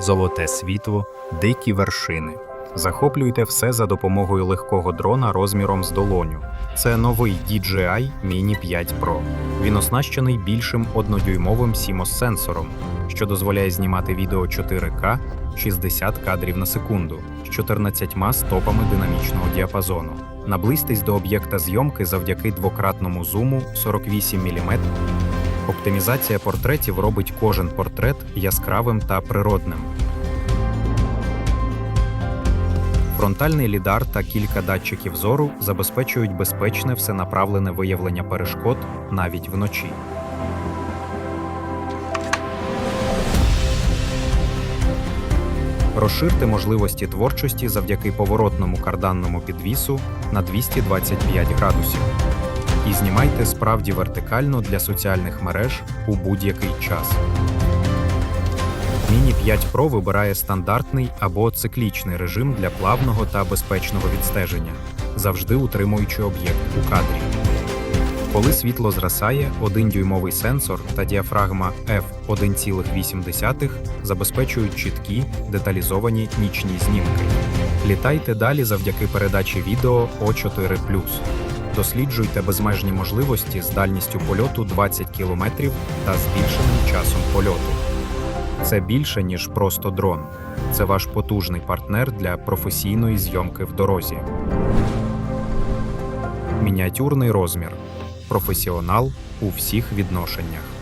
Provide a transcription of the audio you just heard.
золоте світло, дикі вершини. Захоплюйте все за допомогою легкого дрона розміром з долоню. Це новий DJI Mini 5 Pro. Він оснащений більшим однодюймовим CMOS-сенсором, що дозволяє знімати відео 4К 60 кадрів на секунду з 14 стопами динамічного діапазону. Наблизьтесь до об'єкта зйомки завдяки двократному зуму 48 мм. Оптимізація портретів робить кожен портрет яскравим та природним. Фронтальний лідар та кілька датчиків зору забезпечують безпечне всенаправлене виявлення перешкод навіть вночі. Розширте можливості творчості завдяки поворотному карданному підвісу на 225 градусів. І знімайте справді вертикально для соціальних мереж у будь-який час. Міні 5 Pro вибирає стандартний або циклічний режим для плавного та безпечного відстеження, завжди утримуючи об'єкт у кадрі. Коли світло зрасає, 1-дюймовий сенсор та діафрагма f1,8 забезпечують чіткі, деталізовані нічні знімки. Літайте далі завдяки передачі відео O4 Досліджуйте безмежні можливості з дальністю польоту 20 км та збільшеним часом польоту. Це більше, ніж просто дрон. Це ваш потужний партнер для професійної зйомки в дорозі. Мініатюрний розмір. Професіонал у всіх відношеннях.